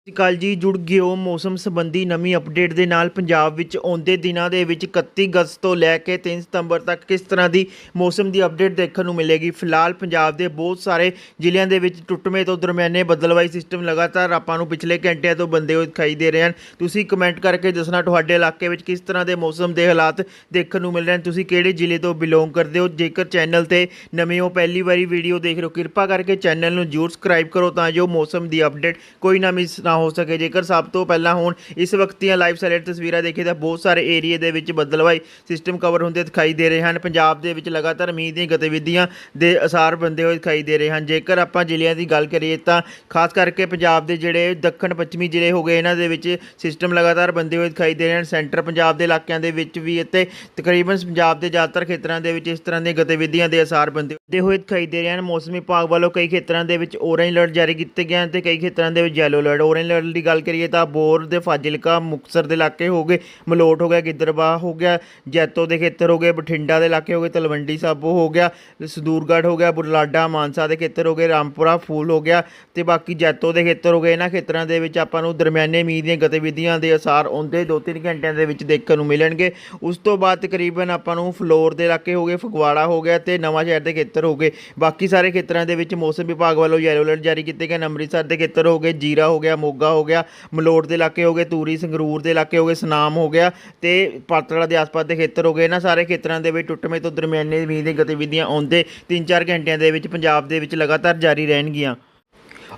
ਸਤਿ ਸ਼੍ਰੀ ਅਕਾਲ ਜੀ, ਜੁੜ ਗਿਓ ਮੌਸਮ ਸੰਬੰਧੀ ਨਵੀਂ ਅਪਡੇਟ ਦੇ ਨਾਲ ਪੰਜਾਬ ਵਿੱਚ ਆਉਂਦੇ ਦਿਨਾਂ ਦੇ ਵਿੱਚ 31 ਅਗਸਤ ਤੋਂ ਲੈ ਕੇ 3 ਸਤੰਬਰ ਤੱਕ ਕਿਸ ਤਰ੍ਹਾਂ ਦੀ ਮੌਸਮ ਦੀ ਅਪਡੇਟ ਦੇਖਣ ਨੂੰ ਮਿਲੇਗੀ? ਫਿਲਹਾਲ ਪੰਜਾਬ ਦੇ ਬਹੁਤ ਸਾਰੇ ਜ਼ਿਲ੍ਹਿਆਂ ਦੇ ਵਿੱਚ ਟੁੱਟਵੇਂ ਤੋਂ ਦਰਮਿਆਨੇ ਬਦਲਵਾਈ ਸਿਸਟਮ ਲਗਾਤਾਰ ਆਪਾਂ ਨੂੰ ਪਿਛਲੇ ਘੰਟਿਆਂ ਤੋਂ ਬੰਦੇ ਹੋਏ ਦਿਖਾਈ ਦੇ ਰਹੇ ਹਨ। ਤੁਸੀਂ ਕਮੈਂਟ ਕਰਕੇ ਦੱਸਣਾ ਤੁਹਾਡੇ ਇਲਾਕੇ ਵਿੱਚ ਕਿਸ ਤਰ੍ਹਾਂ ਦੇ ਮੌਸਮ ਦੇ ਹਾਲਾਤ ਦੇਖਣ ਨੂੰ ਮਿਲ ਰਹੇ ਹਨ? ਤੁਸੀਂ ਕਿਹੜੇ ਜ਼ਿਲ੍ਹੇ ਤੋਂ ਬਿਲੋਂਗ ਕਰਦੇ ਹੋ? ਜੇਕਰ ਚੈਨਲ ਤੇ ਨਵੇਂ ਹੋ, ਪਹਿਲੀ ਵਾਰੀ ਵੀਡੀਓ ਦੇਖ ਰਹੇ ਹੋ, ਕਿਰਪਾ ਕਰਕੇ ਚੈਨਲ ਨੂੰ ਜਰੂਰ ਸਬਸਕ੍ਰਾਈਬ ਕਰੋ ਤਾਂ ਜੋ ਮੌਸਮ ਦੀ ਅਪਡੇਟ ਕੋਈ ਨਾ ਮਿਸ ਨਾ ਹੋ ਸਕੇ। ਜੇਕਰ ਸਭ ਤੋਂ ਪਹਿਲਾਂ ਹੁਣ ਇਸ ਵਕਤ ਦੀਆਂ ਲਾਈਵ ਸੈਲੈਟ ਤਸਵੀਰਾਂ ਦੇਖੇ ਤਾਂ ਬਹੁਤ ਸਾਰੇ ਏਰੀਏ ਦੇ ਵਿੱਚ ਬੱਦਲਵਾਈ ਸਿਸਟਮ ਕਵਰ ਹੁੰਦੇ ਦਿਖਾਈ ਦੇ ਰਹੇ ਹਨ। ਪੰਜਾਬ ਦੇ ਵਿੱਚ ਲਗਾਤਾਰ ਮੀਂਹ ਦੀਆਂ ਗਤੀਵਿਧੀਆਂ ਦੇ ਅਸਾਰ ਬੰਦੇ ਹੋਏ ਦਿਖਾਈ ਦੇ ਰਹੇ ਹਨ। ਜੇਕਰ ਆਪਾਂ ਜ਼ਿਲ੍ਹਿਆਂ ਦੀ ਗੱਲ ਕਰੀਏ ਤਾਂ ਖਾਸ ਕਰਕੇ ਪੰਜਾਬ ਦੇ ਜਿਹੜੇ ਦੱਖਣ, ਪੱਛਮੀ ਜ਼ਿਲ੍ਹੇ ਹੋ ਗਏ, ਇਹਨਾਂ ਦੇ ਵਿੱਚ ਸਿਸਟਮ ਲਗਾਤਾਰ ਬੰਦੇ ਹੋਏ ਦਿਖਾਈ ਦੇ ਰਹੇ ਹਨ। ਸੈਂਟਰ ਪੰਜਾਬ ਦੇ ਇਲਾਕਿਆਂ ਦੇ ਵਿੱਚ ਵੀ ਅਤੇ ਤਕਰੀਬਨ ਪੰਜਾਬ ਦੇ ਜ਼ਿਆਦਾਤਰ ਖੇਤਰਾਂ ਦੇ ਵਿੱਚ ਇਸ ਤਰ੍ਹਾਂ ਦੀਆਂ ਗਤੀਵਿਧੀਆਂ ਦੇ ਅਸਾਰ ਬੰਦੇ ਦੇ ਹੋਏ ਦਿਖਾਈ ਦੇ ਰਹੇ ਹਨ। ਮੌਸਮ ਵਿਭਾਗ ਵੱਲੋਂ ਕਈ ਖੇਤਰਾਂ ਦੇ ਵਿੱਚ ਔਰੇਂਜ ਅਲਰਟ ਜਾਰੀ ਕੀਤੇ ਗਏ ਹਨ ਤੇ ਕਈ ਖੇਤਰਾਂ ਦੇ ਵਿੱਚ ਯੈਲੋ ਅਲਰਟ ਔਰੇਂਜ ਅਲਰਟ ਦੀ ਗੱਲ ਕਰੀਏ ਤਾਂ ਬੋਰ ਦੇ ਫਾਜ਼ਿਲਕਾ, ਮੁਕਤਸਰ ਦੇ ਇਲਾਕੇ ਹੋ ਗਏ, ਮਲੋਟ ਹੋ ਗਿਆ ਗਿੱਦਰਬਾਹ ਹੋ ਗਿਆ, ਜੈਤੋ ਦੇ ਖੇਤਰ ਹੋ ਗਏ, ਬਠਿੰਡਾ ਦੇ ਇਲਾਕੇ ਹੋ ਗਏ, ਤਲਵੰਡੀ ਸਾਬੋ ਹੋ ਗਿਆ, ਸਦੂਰਗੜ੍ਹ ਹੋ ਗਿਆ, ਬੁਰਲਾਡਾ, ਮਾਨਸਾ ਦੇ ਖੇਤਰ ਹੋ ਗਏ, ਰਾਮਪੁਰਾ, ਫੂਲ ਹੋ ਗਿਆ ਤੇ ਬਾਕੀ ਜੈਤੋ ਦੇ ਖੇਤਰ ਹੋ ਗਏ। ਇਹਨਾਂ ਖੇਤਰਾਂ ਦੇ ਵਿੱਚ ਆਪਾਂ ਨੂੰ ਦਰਮਿਆਨੇ ਮੀਂਹ ਦੀਆਂ ਗਤੀਵਿਧੀਆਂ ਦੇ ਅਸਾਰ ਆਉਂਦੇ 2-3 ਘੰਟਿਆਂ ਦੇ ਵਿੱਚ ਦੇਖਣ ਨੂੰ ਮਿਲਣਗੇ। ਉਸ ਤੋਂ ਬਾਅਦ ਤਕਰੀਬਨ ਆਪਾਂ ਨੂੰ ਫਲੋਰ ਦੇ ਇਲਾਕੇ ਹੋ ਗਏ, ਫਗਵਾੜਾ ਹੋ ਗਿਆ ਤੇ ਨਵਾਂ ਸ਼ਹਿਰ ਦੇ ਖੇਤਰ ਹੋ ਗਏ। ਬਾਕੀ ਸਾਰੇ ਖੇਤਰਾਂ ਦੇ ਵਿੱਚ ਮੌਸਮ ਵਿਭਾਗ ਵੱਲੋਂ ਯੈਲੋ ਅਲਰਟ ਜਾਰੀ ਕੀਤੇ ਗਏ ਹਨ ਅੰਮ੍ਰਿਤਸਰ ਦੇ ਖੇਤਰ ਹੋ ਗਏ, ਜੀਰਾ ਹੋ ਗਿਆ ਮੋਗਾ ਹੋ ਗਿਆ, ਮਲੋਟ ਦੇ ਇਲਾਕੇ ਹੋ ਗਏ, ਤੂਰੀ, ਸੰਗਰੂਰ ਦੇ ਇਲਾਕੇ ਹੋ ਗਏ, ਸਨਾਮ ਹੋ ਗਿਆ ਤੇ ਪਾਤੜਾ ਦੇ ਆਸ-ਪਾਸ ਦੇ ਖੇਤਰ ਹੋ ਗਏ। ਇਹਨਾਂ ਸਾਰੇ ਖੇਤਰਾਂ ਦੇ ਵਿੱਚ ਟੁੱਟਵੇਂ ਤੋਂ ਦਰਮਿਆਨੇ ਮੀਂਹ ਦੀਆਂ ਗਤੀਵਿਧੀਆਂ ਆਉਂਦੇ 3-4 ਘੰਟਿਆਂ ਦੇ ਵਿੱਚ ਪੰਜਾਬ ਦੇ ਵਿੱਚ ਲਗਾਤਾਰ ਜਾਰੀ ਰਹਿਣਗੀਆਂ।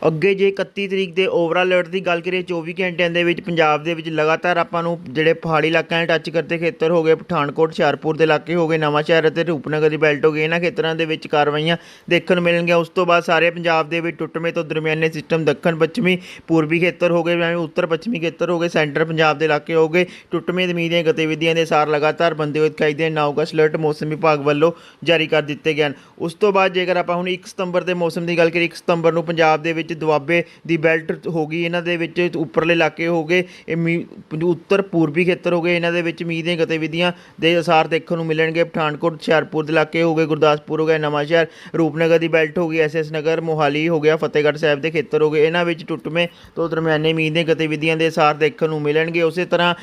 ਅੱਗੇ ਜੇ 31 ਤਰੀਕ ਦੇ ਓਵਰਆਲ ਅਲਰਟ ਦੀ ਗੱਲ ਕਰੀਏ 24 ਘੰਟਿਆਂ ਦੇ ਵਿੱਚ ਪੰਜਾਬ ਦੇ ਵਿੱਚ ਲਗਾਤਾਰ ਆਪਾਂ ਨੂੰ ਜਿਹੜੇ ਪਹਾੜੀ ਇਲਾਕਿਆਂ ਨਾਲ ਟੱਚ ਕਰਦੇ ਖੇਤਰ ਹੋ ਗਏ, ਪਠਾਨਕੋਟ, ਹੁਸ਼ਿਆਰਪੁਰ ਦੇ ਇਲਾਕੇ ਹੋ ਗਏ, ਨਵਾਂ ਸ਼ਹਿਰ ਅਤੇ ਰੂਪਨਗਰ ਦੀ ਬੈਲਟ ਹੋ ਗਈ, ਇਹਨਾਂ ਖੇਤਰਾਂ ਦੇ ਵਿੱਚ ਕਾਰਵਾਈਆਂ ਦੇਖਣ ਨੂੰ ਮਿਲਣਗੀਆਂ। ਉਸ ਤੋਂ ਬਾਅਦ ਸਾਰੇ ਪੰਜਾਬ ਦੇ ਵਿੱਚ ਟੁੱਟਵੇਂ ਤੋਂ ਦਰਮਿਆਨੇ ਸਿਸਟਮ ਦੱਖਣ, ਪੱਛਮੀ, ਪੂਰਬੀ ਖੇਤਰ ਹੋ ਗਏ ਜਿਵੇਂ ਉੱਤਰ ਪੱਛਮੀ ਖੇਤਰ ਹੋ ਗਏ ਸੈਂਟਰ ਪੰਜਾਬ ਦੇ ਇਲਾਕੇ ਹੋ ਗਏ। ਟੁੱਟਵੇਂ ਜ਼ਮੀਨ ਦੀਆਂ ਗਤੀਵਿਧੀਆਂ ਦੇ ਸਾਰ ਲਗਾਤਾਰ ਬੰਦੇ ਹੋਏ ਦਿਖਾਈ ਦੇ 9 ਅਗਸਤ ਅਲਰਟ ਮੌਸਮ ਵਿਭਾਗ ਵੱਲੋਂ ਜਾਰੀ ਕਰ ਦਿੱਤੇ ਗਏ ਹਨ। ਉਸ ਤੋਂ ਬਾਅਦ ਜੇਕਰ ਆਪਾਂ ਹੁਣ 1 ਸਤੰਬਰ ਦੇ ਮੌਸਮ ਦੀ ਗੱਲ ਕਰੀਏ 1 ਸਤੰਬਰ ਨੂੰ ਪੰਜਾਬ ਦੇ ਵਿੱਚ ਦੁਆਬੇ ਦੀ ਬੈਲਟ ਹੋ ਗਈ, ਇਹਨਾਂ ਦੇ ਵਿੱਚ ਉੱਪਰਲੇ ਇਲਾਕੇ ਹੋ ਗਏ, ਇਹ ਮੀਂਹ ਉੱਤਰ ਪੂਰਬੀ ਖੇਤਰ ਹੋ ਗਏ, ਇਹਨਾਂ ਦੇ ਵਿੱਚ ਮੀਂਹ ਦੀਆਂ ਗਤੀਵਿਧੀਆਂ ਦੇ ਅਸਾਰ ਦੇਖਣ ਨੂੰ ਮਿਲਣਗੇ। ਪਠਾਨਕੋਟ, ਹੁਸ਼ਿਆਰਪੁਰ ਦੇ ਇਲਾਕੇ ਹੋ ਗਏ, ਗੁਰਦਾਸਪੁਰ ਹੋ ਗਿਆ ਨਵਾਂਸ਼ਹਿਰ ਰੂਪਨਗਰ ਦੀ ਬੈਲਟ ਹੋ ਗਈ ਐਸਐਸ ਨਗਰ, ਮੋਹਾਲੀ ਹੋ ਗਿਆ, ਫਤਿਹਗੜ੍ਹ ਸਾਹਿਬ ਦੇ ਖੇਤਰ ਹੋ ਗਏ, ਇਹਨਾਂ ਵਿੱਚ ਟੁੱਟਵੇਂ ਤੋਂ ਦਰਮਿਆਨੇ ਮੀਂਹ ਦੀਆਂ ਗਤੀਵਿਧੀਆਂ ਦੇ ਅਸਾਰ ਦੇਖਣ ਨੂੰ ਮਿਲਣਗੇ। ਉਸੇ ਤਰ੍ਹਾਂ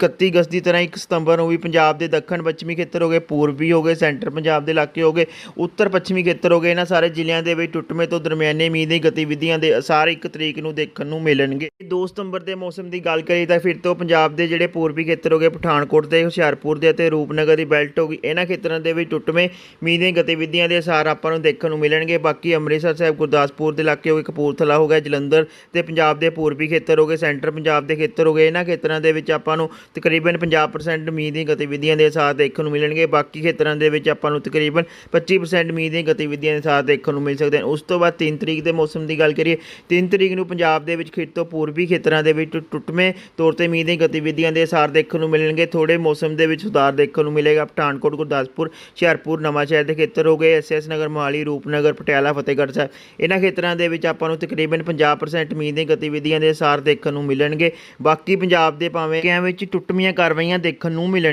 31 ਅਗਸਤ ਦੀ ਤਰ੍ਹਾਂ 1 ਸਤੰਬਰ ਨੂੰ ਵੀ ਪੰਜਾਬ ਦੇ ਦੱਖਣ ਪੱਛਮੀ ਖੇਤਰ ਹੋ ਗਏ, ਪੂਰਬੀ ਹੋ ਗਏ, ਸੈਂਟਰ ਪੰਜਾਬ ਦੇ ਇਲਾਕੇ ਹੋ ਗਏ, ਉੱਤਰ ਪੱਛਮੀ ਖੇਤਰ ਹੋ ਗਏ, ਇਹਨਾਂ ਸਾਰੇ ਜ਼ਿਲ੍ਹਿਆਂ ਦੇ ਵਿੱਚ ਟੁੱਟਵੇਂ ਤੋਂ ਦਰਮਿਆਨੇ ਮੀਂਹ ਦੀ ਗਤੀਵਿਧੀਆਂ ਦੇ ਅਸਾਰ 1 ਤਰੀਕ ਨੂੰ ਦੇਖਣ ਨੂੰ ਮਿਲਣਗੇ। 2 ਸਤੰਬਰ ਦੇ ਮੌਸਮ ਦੀ ਗੱਲ ਕਰੀਏ ਤਾਂ ਫਿਰ ਤੋਂ ਪੰਜਾਬ ਦੇ ਜਿਹੜੇ ਪੂਰਬੀ ਖੇਤਰ ਹੋ ਗਏ, ਪਠਾਨਕੋਟ ਦੇ ਹੁਸ਼ਿਆਰਪੁਰ ਦੇ ਅਤੇ ਰੂਪਨਗਰ ਦੀ ਬੈਲਟ ਹੋ ਗਈ, ਇਹਨਾਂ ਖੇਤਰਾਂ ਦੇ ਵਿੱਚ ਟੁੱਟਵੇਂ ਮੀਂਹ ਦੀਆਂ ਗਤੀਵਿਧੀਆਂ ਦੇ ਅਸਾਰ ਆਪਾਂ ਨੂੰ ਦੇਖਣ ਨੂੰ ਮਿਲਣਗੇ। ਬਾਕੀ ਅੰਮ੍ਰਿਤਸਰ ਸਾਹਿਬ, ਗੁਰਦਾਸਪੁਰ ਦੇ ਇਲਾਕੇ ਹੋ ਗਏ, ਕਪੂਰਥਲਾ ਹੋ ਗਿਆ, ਜਲੰਧਰ ਤੇ ਪੰਜਾਬ ਦੇ ਪੂਰਬੀ ਖੇਤਰ ਹੋ ਗਏ, ਸੈਂਟਰ ਪੰਜਾਬ ਦੇ ਖੇਤਰ ਹੋ ਗਏ, ਇਹਨਾਂ ਖੇਤਰਾਂ ਦੇ ਵਿੱਚ ਆਪਾਂ ਨੂੰ ਤਕਰੀਬਨ 50% ਮੀਂਹ ਦੀਆਂ ਗਤੀਵਿਧੀਆਂ ਦੇ ਅਸਾਰ ਦੇਖਣ ਨੂੰ ਮਿਲਣਗੇ। ਬਾਕੀ ਖੇਤਰਾਂ ਦੇ ਵਿੱਚ ਆਪਾਂ ਨੂੰ ਤਕਰੀਬਨ 25% ਮੀਂਹ ਦੀਆਂ ਗਤੀਵਿਧੀਆਂ ਦੇ ਅਸਾਰ ਦੇਖਣ ਨੂੰ ਮਿਲ ਸਕਦੇ ਹਨ। ਉਸ ਤੋਂ ਬਾਅਦ 3 ਤਰੀਕ ਦੇ ਮੌਸਮ ਦੀ ਗੱਲ ਕਰੀਏ 3 ਤਰੀਕ ਨੂੰ ਪੰਜਾਬ ਦੇ ਵਿੱਚ ਖੇਤੋਂ ਪੂਰਬੀ ਖੇਤਰਾਂ ਦੇ ਵਿੱਚ ਟੁੱਟਵੇਂ ਤੌਰ ਤੇ ਮੀਂਹ ਦੀਆਂ ਗਤੀਵਿਧੀਆਂ ਦੇ ਅਸਾਰ ਦੇਖਣ ਨੂੰ ਮਿਲਣਗੇ। ਥੋੜੇ ਮੌਸਮ ਦੇ ਵਿੱਚ ਸੁਧਾਰ ਦੇਖਣ ਨੂੰ ਮਿਲੇਗਾ। ਪਠਾਨਕੋਟ, ਗੁਰਦਾਸਪੁਰ, ਹੁਸ਼ਿਆਰਪੁਰ, ਨਵਾਂਸ਼ਹਿਰ ਦੇ ਖੇਤਰ ਹੋ ਗਏ। ਐਸਐਸ ਨਗਰ, ਮੋਹਾਲੀ, ਰੂਪਨਗਰ, ਪਟਿਆਲਾ, ਫਤਿਹਗੜ੍ਹ ਸਾਹਿਬ। ਇਹਨਾਂ ਖੇਤਰਾਂ ਦੇ ਵਿੱਚ ਆਪਾਂ ਨੂੰ ਤਕਰੀਬਨ 50% ਮੀਂਹ ਦੀਆਂ ਗਤੀਵਿਧੀਆਂ ਦੇ ਅਸਾਰ ਦੇਖਣ ਨੂੰ ਮਿਲਣਗੇ। ਬਾਕੀ ਪੰਜਾਬ ਦੇ ਭਾਵੇਂ ਕਿਆਂ ਵਿੱਚ ਟੁੱਟਵੀਆਂ ਕਾਰਵਾਈਆਂ ਦੇਖਣ ਨੂੰ ਮਿਲਣ।